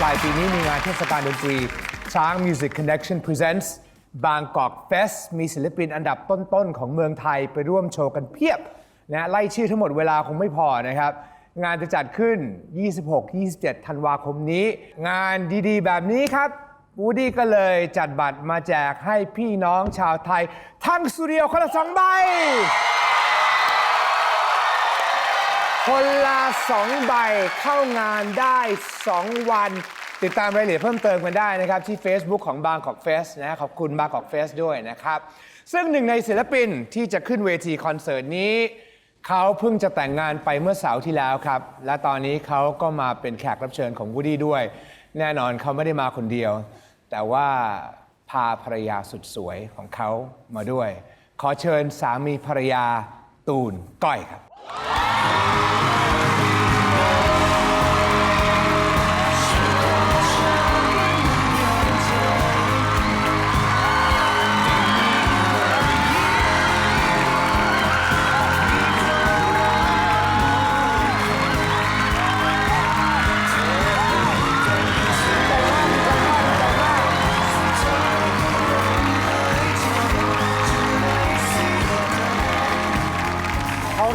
ปลายปีนี้มีงานเทศกาลดนตรี ช้าง Music Connection Presents บางกอกเฟส มีศิลปินอันดับต้น ๆ ของเมืองไทยไปร่วมโชว์กันเพียบนะไล่ชื่อทั้งหมดเวลาคงไม่พอนะครับ งานจะจัดขึ้น 26-27 ธันวาคมนี้ งานดีๆ แบบนี้ครับวูดี้ก็เลยจัดบัตรมาแจกให้พี่น้องชาวไทย ทั้งสตูดิโอคนละสองใบ คนละ2ใบเข้างานได้ 2 วัน ติดตามรายละเอียดเพิ่มเติมกันได้นะครับ ที่ Facebook ของบางกอกเฟสนะขอบคุณบางกอกเฟสด้วยนะครับ ซึ่งหนึ่งในศิลปินที่จะขึ้นเวทีคอนเสิร์ตนี้ เขาเพิ่งจะแต่งงานไปเมื่อเสาร์ที่แล้วครับ และตอนนี้เขาก็มาเป็นแขกรับเชิญของวูดี้ด้วย แน่นอนเขาไม่ได้มาคนเดียว แต่ว่าพาภรรยาสุดสวยของเขามาด้วย ขอเชิญสามีภรรยาตูนก้อยครับ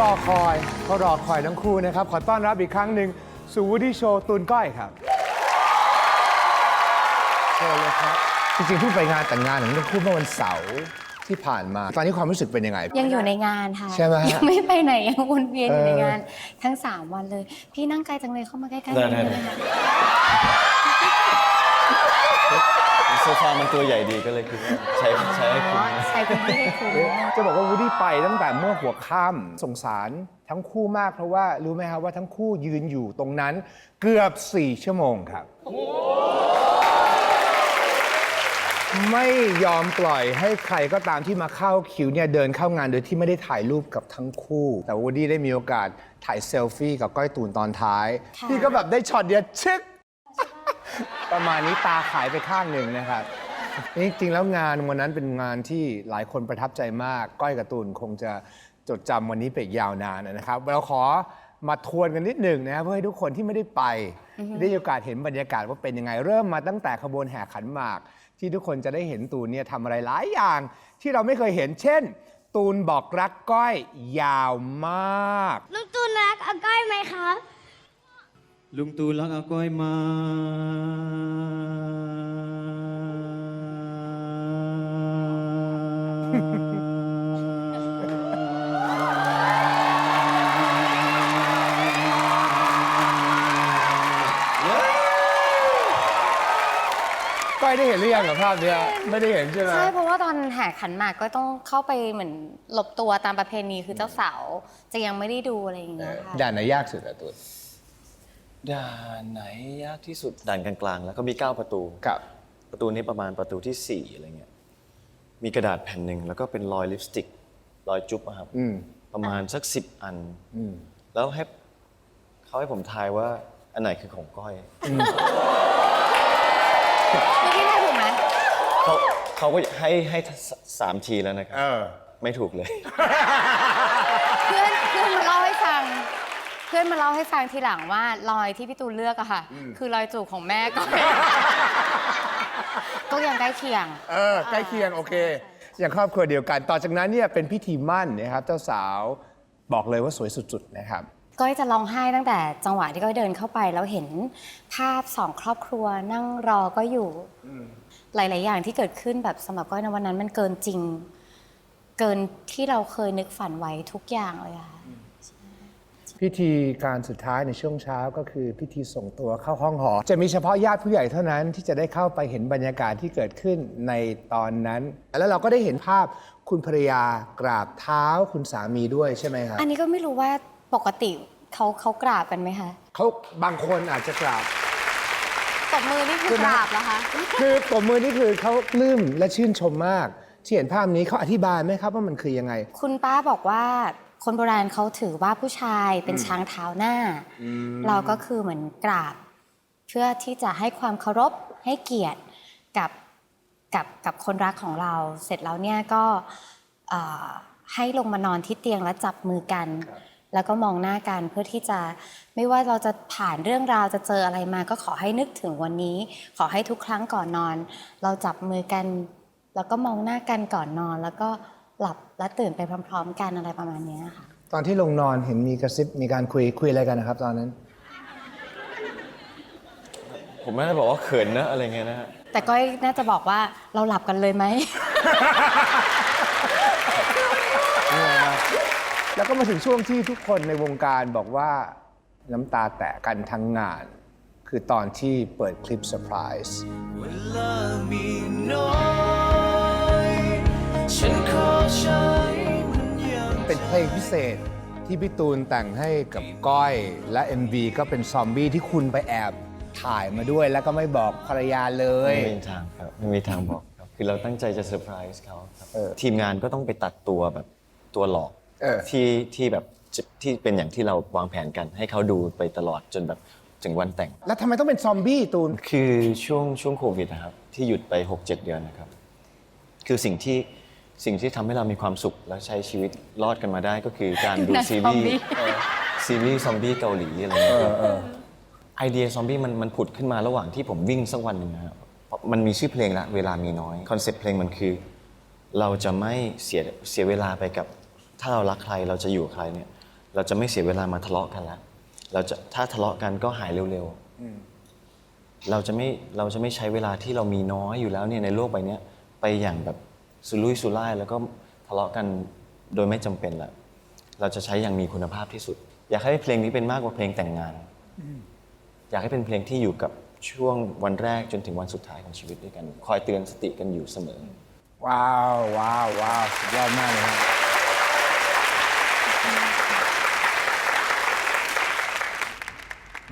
รอคอยเขารอคอยทั้งคู่นะครับ ขอต้อนรับอีกครั้งหนึ่งสู่วูดี้โชว์ตูนก้อยครับเชิญเลยครับ จริงๆเพิ่งไปงานแต่งงานของทั้งคู่เมื่อวันเสาร์ที่ผ่านมา ตอนนี้ความรู้สึกเป็นยังไง ยังอยู่ในงานค่ะใช่ไหมฮะยังไม่ไปไหนยังวนเวียนอยู่ในเอองาน ทั้ง 3 วันเลย พี่นั่งไกลจังเลยเข้ามาใกล้ๆได้นิดได้นึงได้นะคะ โซฟามันตัวใหญ่ดีก็เลยคิดว่าใช้ใช้ให้อ๋คุ้อมใช้พื้นที่ได้คุ้มจะบอกว่าวูดดี้ไปตั้งแต่เมื่อหัวค่ำสงสารทั้งคู่มากเพราะว่ารู้ไหมครับว่าทั้งคู่ยืนอยู่ตรงนั้นเกือบ 4 ชั่วโมงครับ ไม่ยอมปล่อยให้ใครก็ตามที่มาเข้าคิวเนี่ยเดินเข้างานโดยที่ไม่ได้ถ่ายรูปกับทั้งคู่ แต่วูดดี้ได้มีโอกาสถ่ายเซลฟี่กับก้อยตูนตอนท้ายค่ะพี่ก็แบบได้ช็อตเดียวชึก ประมาณนี้ตาขายไปข้างหนึ่งนะครับนี่จริงๆแล้วงานวันนั้นเป็นงานที่หลายคนประทับใจมาก ก้อยกับตูนคงจะจดจำวันนี้ไปอีกยาวนานนะครับ เราขอมาทวนกันนิดหนึ่งนะครับเพื่อให้ทุกคนที่ไม่ได้ไป ได้มีโอกาสเห็นบรรยากาศว่าเป็นยังไง เริ่มมาตั้งแต่ขบวนแห่ขันหมาก ที่ทุกคนจะได้เห็นตูนเนี่ยทำอะไรหลายอย่าง ที่เราไม่เคยเห็น เช่น ตูนบอกรักก้อยยาวมาก ลูกตูนรักอาก้อยไหมคะ ลุงตูนรักอาก้อยมาก้อยได้เห็นหรือยังกับภาพเนี้ยไม่ได้เห็นใช่ไหม ใช่เพราะว่าตอนแห่ขันหมากก็ต้องเข้าไปเหมือนหลบตัวตามประเพณีคือเจ้าสาวจะยังไม่ได้ดูอะไรอย่างเงี้ยค่ะ ด่านไหนยากสุดอะตูน ด่านไหนยากที่สุดด่านกลางๆ แล้วก็มี 9 ประตูกับ ประตูนี้ประมาณประตูที่ 4 อะไรเงี้ย มีกระดาษแผ่นหนึ่งแล้วก็เป็นรอยลิปสติก รอยจุ๊บอะครับ อืม ประมาณสักสิบอัน อืม แล้วให้เขาให้ผมทายว่าอันไหนคือของก้อย เมื่อกี้ได้ถูกไหมเขาเขาก็ให้ให้สามทีแล้วนะครับ เออ ไม่ถูกเลย เพื่อนเพื่อนมาเล่าให้ฟัง เพื่อนมาเล่าให้ฟังทีหลังว่ารอยที่พี่ตูนเลือกอะค่ะคือรอยจูบของแม่ก็ ก็ยังใกล้เคียง เออใกล้เคียงโอเค อย่างครอบครัวเดียวกัน ต่อจากนั้นเนี่ยเป็นพิธีมั่นนะครับเจ้าสาวบอกเลยว่าสวยสุดๆนะครับ ก้อยจะร้องไห้ตั้งแต่จังหวะที่ก้อยเดินเข้าไปแล้วเห็นภาพสองครอบครัวนั่งรอก็อยู่หลาย ๆ อย่างที่เกิดขึ้นแบบสำหรับก้อยในวันนั้นมันเกินจริง เกินที่เราเคยนึกฝันไว้ทุกอย่างเลยอะค่ะ พิธีการสุดท้ายในช่วงเช้าก็คือพิธีส่งตัวเข้าห้องหอ จะมีเฉพาะญาติผู้ใหญ่เท่านั้นที่จะได้เข้าไปเห็นบรรยากาศที่เกิดขึ้นในตอนนั้น แล้วเราก็ได้เห็นภาพคุณภรรยากราบเท้าคุณสามีด้วยใช่ไหมครับอันนี้ก็ไม่รู้ว่าปกติเขาเขากราบกันไหมคะเขาบางคนอาจจะกราบ ตบมือนี่คือกราบแล้วคะ คือปมมือนี่คือเขาปลื้มและชื่นชมมากที่เห็นภาพนี้เขาอธิบายไหมครับว่ามันคือยังไง คุณป้าบอกว่า คนโบราณเขาถือว่าผู้ชายเป็นช้างเท้าหน้า เราก็คือเหมือนกราบ เพื่อที่จะให้ความเคารพให้เกียรติกับกับกับคนรักของเรา เสร็จแล้วเนี่ยก็เอ่อให้ลงมานอนที่เตียงแล้วจับมือกัน แล้วก็มองหน้ากันเพื่อที่จะไม่ว่าเราจะผ่านเรื่องราวจะเจออะไรมา ก็ขอให้นึกถึงวันนี้ ขอให้ทุกครั้งก่อนนอน เราจับมือกัน แล้วก็มองหน้ากันก่อนนอนแล้วก็ หลับและตื่นไปพร้อม ๆ กันอะไรประมาณเนี้ยค่ะ ตอนที่ลงนอนเห็นมีกระซิบมีการคุยคุยอะไรกันนะครับ ตอนนั้น ผมไม่ได้บอกว่าเขินนะอะไรเงี้ยนะฮะแต่ก้อยน่าจะบอกว่าเราหลับกันเลยไหม แล้วก็มาถึงช่วงที่ทุกคนในวงการบอกว่าน้ำตาแตกกันทั้งงาน คือตอนที่เปิดคลิปเซอร์ไพรส์เวลา เป็นเพลงพิเศษที่พี่ตูนแต่งให้กับก้อย และ MV ก็เป็นซอมบี้ที่คุณไปแอบถ่ายมาด้วยแล้วก็ไม่บอกภรรยาเลย ไม่มีทางครับไม่มีทางบอกครับคือเราตั้งใจจะเซอร์ไพรส์เขาครับเออทีมงานก็ต้องไปตัดตัวแบบตัวหลอกเออ ที่ที่แบบจะที่เป็นอย่างที่เราวางแผนกัน ให้เขาดูไปตลอดจนแบบถึงวันแต่ง แล้วทำไมต้องเป็นซอมบี้ตูน คือช่วงช่วงโควิดนะครับ ที่หยุดไป 6-7 เดือนนะครับ คือสิ่งที่ สิ่งที่ทำให้เรามีความสุขและใช้ชีวิตรอดกันมาได้ก็คือการดูหนังซีซอมรีบี้ส์เออซีรีส์ซอมบี้เกาหลีอะไรเงี้ยไอเดียซอมบี้มันมันผุดขึ้นมาระหว่างที่ผมวิ่งสักวันหนึ่งนะครับมันมีชื่อเพลงละเวลามีน้อยคอนเซ็ปต์เพลงมันคือ เราจะไม่เสียเสียเวลาไปกับ ถ้าเรารักใครเราจะอยู่กับใครเนี่ย เราจะไม่เสียเวลามาทะเลาะกันละเราจะถ้าทะเลาะกันก็หายเร็วๆ เราจะไม่เราจะไม่ใช้เวลาที่เรามีน้อยอยู่แล้วเนี่ยในโลกใบเนี้ยไปอย่างแบบ สุรุ่ยสุร่ายแล้วก็ทะเลาะกันโดยไม่จำเป็นละเราจะใช้อย่างมีคุณภาพที่สุด อยากให้เพลงนี้เป็นมากกว่าเพลงแต่งงาน อยากให้เป็นเพลงที่อยู่กับช่วงวันแรกจนถึงวันสุดท้ายของชีวิตด้วยกัน คอยเตือนสติกันอยู่เสมอ ว้าวว้าวว้าวสุดยอดมากเลยครับ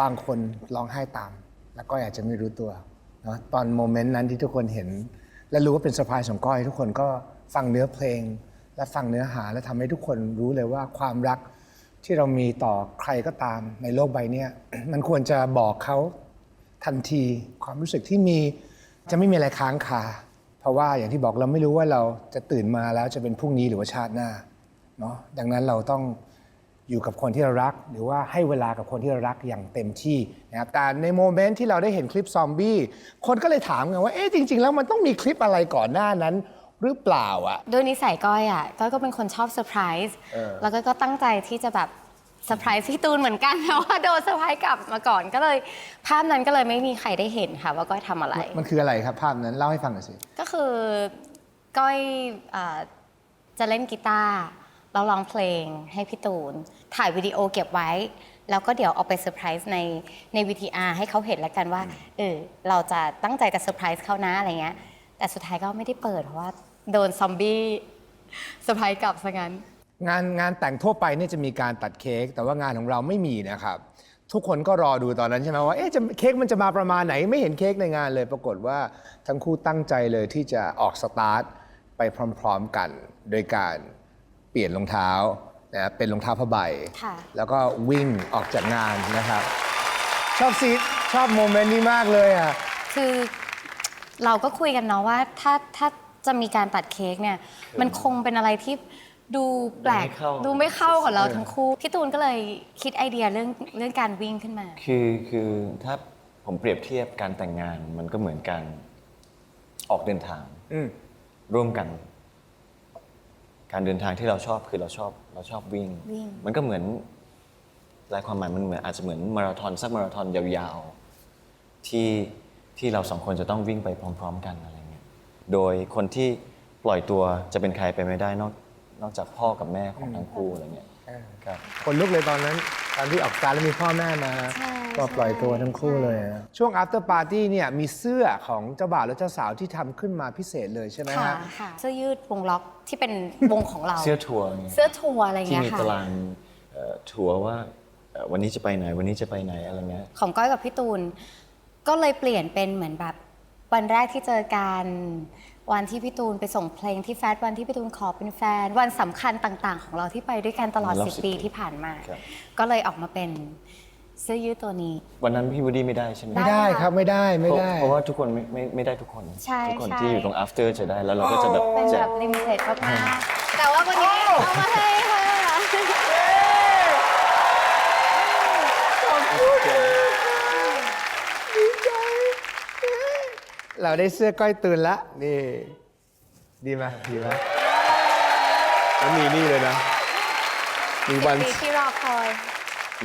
บางคนร้องไห้ตาม แล้วก็อาจจะไม่รู้ตัวเนอะตอนโมเมนต์นั้นที่ทุกคนเห็น และรู้ว่าเป็นเซอร์ไพรส์ของก้อย ทุกคนก็ฟังเนื้อเพลง และฟังเนื้อหาและทำให้ทุกคนรู้เลยว่าความรักที่เรามีต่อใครก็ตามในโลกใบนี้มันควรจะบอกเขาทันทีความรู้สึกที่มีจะไม่มีอะไรค้างคาเพราะว่าอย่างที่บอกเราไม่รู้ว่าเราจะตื่นมาแล้วจะเป็นพรุ่งนี้หรือว่าชาติหน้าเนาะดังนั้นเราต้อง อยู่กับคนที่เรารัก หรือว่าให้เวลากับคนที่เรารักอย่างเต็มที่นะครับแต่ในโมเมนต์ที่เราได้เห็นคลิปซอมบี้คนก็เลยถามกันว่าเอ๊ะจริง ๆ แล้วมันต้องมีคลิปอะไรก่อนหน้านั้นหรือเปล่าอะด้วยนิสัยก้อยอะก้อยก็เป็นคนชอบเซอร์ไพรส์เออแล้วก็ก็ตั้งใจที่จะแบบเซอร์ไพรส์พี่ตูนเหมือนกันแต่ว่าโดนเซอร์ไพรส์กลับมาก่อนก็เลย ภาพนั้นก็เลยไม่มีใครได้เห็นค่ะว่าก้อยทำอะไร มันคืออะไรครับภาพนั้นเล่าให้ฟังหน่อยสิก็คือก้อยเอ่อจะเล่นกีตาร์ แล้วร้องเพลงให้พี่ตูน ถ่ายวิดีโอเก็บไว้ แล้วก็เดี๋ยวเอาไปเซอร์ไพรส์ในใน VTR ให้เขาเห็นแล้วกันว่าเออเราจะตั้งใจจะเซอร์ไพรส์เขานะอะไรเงี้ย แต่สุดท้ายก็ไม่ได้เปิดเพราะว่าโดนซอมบี้เซอร์ไพรส์กลับซะงั้น งานงานแต่งทั่วไปเนี่ยจะมีการตัดเค้กแต่ว่างานของเราไม่มีนะครับ ทุกคนก็รอดูตอนนั้นใช่ไหมว่าเอ๊ะจะเค้กมันจะมาประมาณไหนไม่เห็นเค้กในงานเลย ปรากฏว่าทั้งคู่ตั้งใจเลยที่จะออกสตาร์ทไปพร้อม ๆ กัน โดยการ เปลี่ยนรองเท้านะเป็นรองเท้าผ้าใบ ค่ะ แล้วก็วิ่งออกจากงานนะครับ ชอบซีชอบโมเมนต์นี้มากเลยอะ คือเราก็คุยกันเนาะว่าถ้าถ้าจะมีการตัดเค้กเนี่ย มันคงเป็นอะไรที่ดูแปลก ดูไม่เข้า ดูไม่เข้ากับเราทั้งคู่พี่ตูนก็เลยคิดไอเดียเรื่องเรื่องการวิ่งขึ้นมา คือคือถ้าผมเปรียบเทียบการแต่งงานมันก็เหมือนการออกเดินทางอืม ร่วมกัน การเดินทางที่เราชอบคือเราชอบเราชอบวิ่ง วิ่ง มันก็เหมือนรายความหมายมันเหมือนอาจจะเหมือนมาราธอนสักมาราธอนยาวๆที่ที่เราสองคนจะต้องวิ่งไปพร้อม ๆ กันอะไรเงี้ย โดยคนที่ปล่อยตัวจะเป็นใครไปไม่ได้นอก นอกจากพ่อกับแม่ของทั้งคู่อะไรเงี้ยครับคนลุกเลยตอนนั้น ตอนที่ออกสตาร์ทแล้วมีพ่อแม่มาใช่ก็ปล่อยตัวใช่ทั้งคู่เลยนะช่วง after party เนี่ยมีเสื้อของเจ้าบ่าวและเจ้าสาวที่ทำขึ้นมาพิเศษเลยใช่ไหมค่ะฮะ ค่ะเสื้อยืดวงล็อกที่เป็นวงของเรา เสื้อทัวร์ไงเสื้อทัวร์อะไรที่เงี้ยมีค่ะ ตารางเอ่อทัวร์ว่าเอ่อวันนี้จะไปไหนวันนี้จะไปไหนอะไรเงี้ย ของก้อยกับพี่ตูน ก็เลยเปลี่ยนเป็นเหมือนแบบวันแรกที่เจอกัน วันที่พี่ตูนไปส่งเพลงที่แฟชวันที่พี่ตูนขอเป็นแฟน วันสำคัญต่าง ๆ ของเราที่ไปด้วยกันตลอด รอบ10 10 ปีที่ผ่านมา ครับ ก็เลยออกมาเป็นเสื้อยืดตัวนี้ วันนั้นพี่วูดดี้ไม่ได้ใช่ไหมไม่ได้ครับไม่ได้ไม่ได้ เพราะเพราะว่าทุกคนไม่ไม่ไม่ได้ทุกคน ใช่ทุกคนใช่ ที่อยู่ตรง after จะได้แล้วเราก็จะแบบเป็นแจแบก บลิมิเต็ดมากๆแต่ว่าวันนี้เอามาให้ค่ะ เราได้เสื้อก้อยตูนละนี่ ดีไหมดีไหมแล้วมีนี่เลยนะ มีวันปีที่รอคอย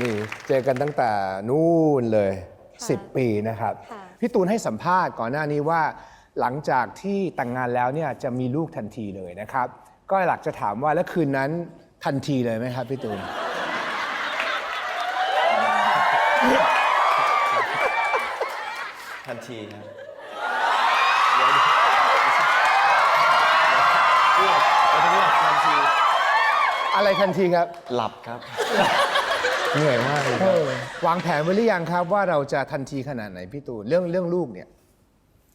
นี่เจอกันตั้งแต่นู่นเลย ค่ะ10 ปีนะครับ ค่ะ พี่ตูนให้สัมภาษณ์ก่อนหน้านี้ว่า หลังจากที่แต่งงานแล้วเนี่ยจะมีลูกทันทีเลยนะครับ ก็หลักจะถามว่าแล้วคืนนั้นทันทีเลยไหมครับพี่ตูน ทันทีครับ อะไรทันทีครับ หลับครับ เหนื่อยมากเลยครับวางแผนไว้หรือยังครับ ว่าเราจะทันทีขนาดไหนพี่ตูนเรื่องเรื่องลูกเนี่ย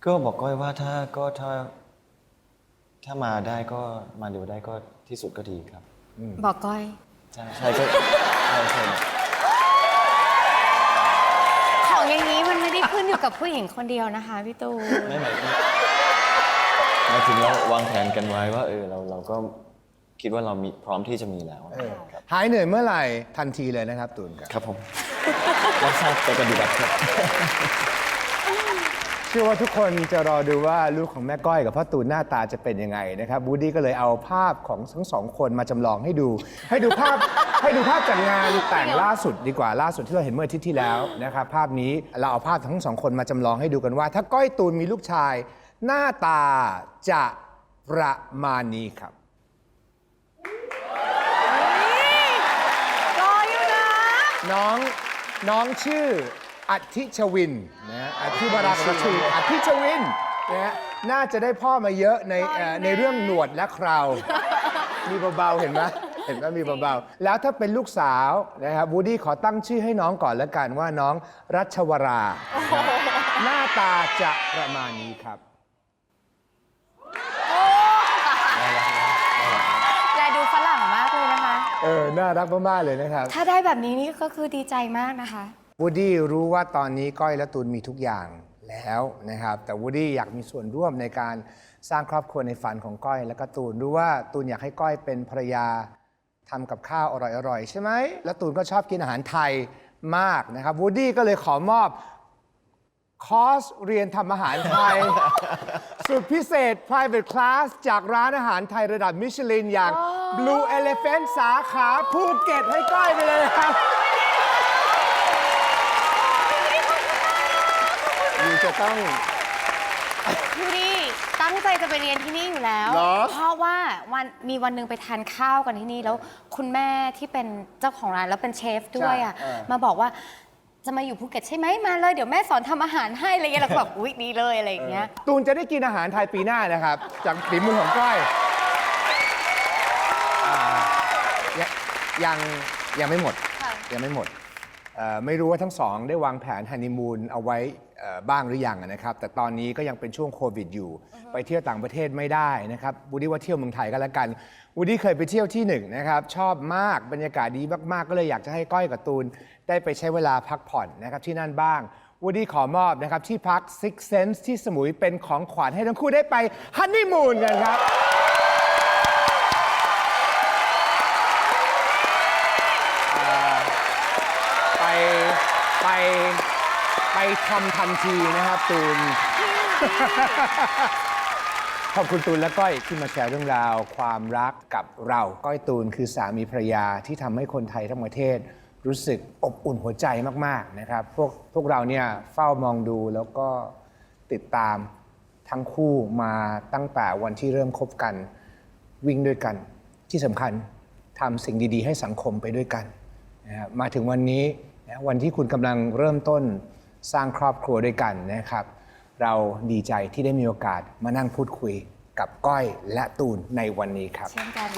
ก็บอกก้อยว่าถ้าก็ถ้า ถ้ามาได้ก็มาเร็วได้ก็ที่สุดก็ดีครับ บอกก้อย ใช่ใช่ก็ใช่ใช่ อยู่กับผู้หญิงคนเดียวนะคะพี่ตูนไม่หมายถึงหมายถึงเราวางแผนกันไว้ว่าเออเราเราก็คิดว่าเรามีพร้อมที่จะมีแล้วครับหายเหนื่อยเมื่อไหร่ทันทีเลยนะครับตูนครับ ครับผมรับทราบไปปฏิบัติครับ เชื่อว่าทุกคนจะรอดูว่าลูกของแม่ก้อยกับพ่อตูนหน้าตาจะเป็นยังไงนะครับบูดี้ก็เลยเอาภาพของทั้งสองคนมาจำลองให้ดู ให้ดูภาพ ให้ดูภาพจากงานแต่งล่าสุดดีกว่าล่าสุดที่เราเห็นเมื่ออาทิตย์ที่แล้วนะครับภาพนี้เราเอาภาพทั้งสองคนมาจำลองให้ดูกันว่า ถ้าก้อยตูนมีลูกชาย หน้าตาจะประมาณนี้ครับ รออยู่นะ น้องน้องชื่อ อธิชวินนะฮะอธิวราชวินอธิชวินนะฮะน่าจะได้พ่อมาเยอะในเอ่อในเรื่องหนวดและเครามีเบาๆเห็นไหมเห็นว่ามีเบาๆแล้วถ้าเป็นลูกสาวนะครับวูดดี้ขอตั้งชื่อให้น้องก่อนแล้วกันว่าน้องรัชวรานะครับหน้าตาจะประมาณนี้ครับยายดูฝรั่งมากเลยนะคะ เออ น่ารักมากๆเลยนะครับ ถ้าได้แบบนี้นี่ก็คือดีใจมากนะคะ วูดดี้รู้ว่าตอนนี้ก้อยและตูนมีทุกอย่างแล้วนะครับ แต่วูดดี้อยากมีส่วนร่วมในการสร้างครอบครัวในฝันของก้อยและก็ตูนรู้ว่าตูนอยากให้ก้อยเป็นภรรยาทำกับข้าวอร่อยๆ ใช่ไหม แล้วตูนก็ชอบกินอาหารไทยมากนะครับวูดดี้ก็เลยขอมอบคอร์สเรียนทำอาหารไทย สุดพิเศษ private class จากร้านอาหารไทยระดับมิชลินอย่าง Blue Elephant สาขาภูเก็ตให้ก้อยไปเลยครับ อยู่ จะต้อง ดูดิตั้งใจจะไปเรียนที่นี่อยู่แล้ว เหรอ เพราะว่าวันมีวันหนึ่งไปทานข้าวกันที่นี่แล้วคุณแม่ที่เป็นเจ้าของร้านแล้วเป็นเชฟด้วยอะใช่เออ มาบอกว่าจะมาอยู่ภูเก็ตใช่ไหมมาเลยเดี๋ยวแม่สอนทำอาหารให้อะไรเงี้ยเราก็แบบอุ๊ยดีเลยอะไรอย่างเงี้ย ตูนจะได้กินอาหารไทยปีหน้านะครับ จากฝีมือของก้อยอ่ายังยังยังไม่หมด ค่ะ ยังไม่หมดเอ่อ ไม่รู้ว่าทั้งสองได้วางแผนฮันนีมูนเอาไว้เอ่อบ้างหรือยังนะครับ แต่ตอนนี้ก็ยังเป็นช่วงโควิดอยู่ ไปเที่ยวต่างประเทศไม่ได้นะครับวูดดี้ว่าเที่ยวเมืองไทยก็แล้วกันวูดดี้เคยไปเที่ยวที่หนึ่งนะครับชอบมากบรรยากาศดีมากๆ ก็เลยอยากจะให้ก้อยกับตูน ได้ไปใช้เวลาพักผ่อนนะครับที่นั่นบ้างวูดดี้ขอมอบนะครับที่พัก Six Sense ที่สมุยเป็นของขวัญให้ทั้งคู่ได้ไปฮันนีมูนกันครับ ไปไปทำทันทีนะครับตูน ขอบคุณตูนและก้อยที่มาแชร์เรื่องราว ความรักกับเรา ก้อยตูนคือสามีภรรยาที่ทำให้คนไทยทั้งประเทศ รู้สึกอบอุ่นหัวใจมากๆนะครับ พวกพวกเราเนี่ยเฝ้ามองดูแล้วก็ติดตามทั้งคู่มาตั้งแต่วันที่เริ่มคบกัน วิ่งด้วยกันที่สำคัญทำสิ่งดีๆ ให้สังคมไปด้วยกันนะครับมาถึงวันนี้ วันที่คุณกำลังเริ่มต้นสร้างครอบครัวด้วยกันนะครับ เราดีใจที่ได้มีโอกาสมานั่งพูดคุยกับก้อยและตูนในวันนี้ครับ เช่นกัน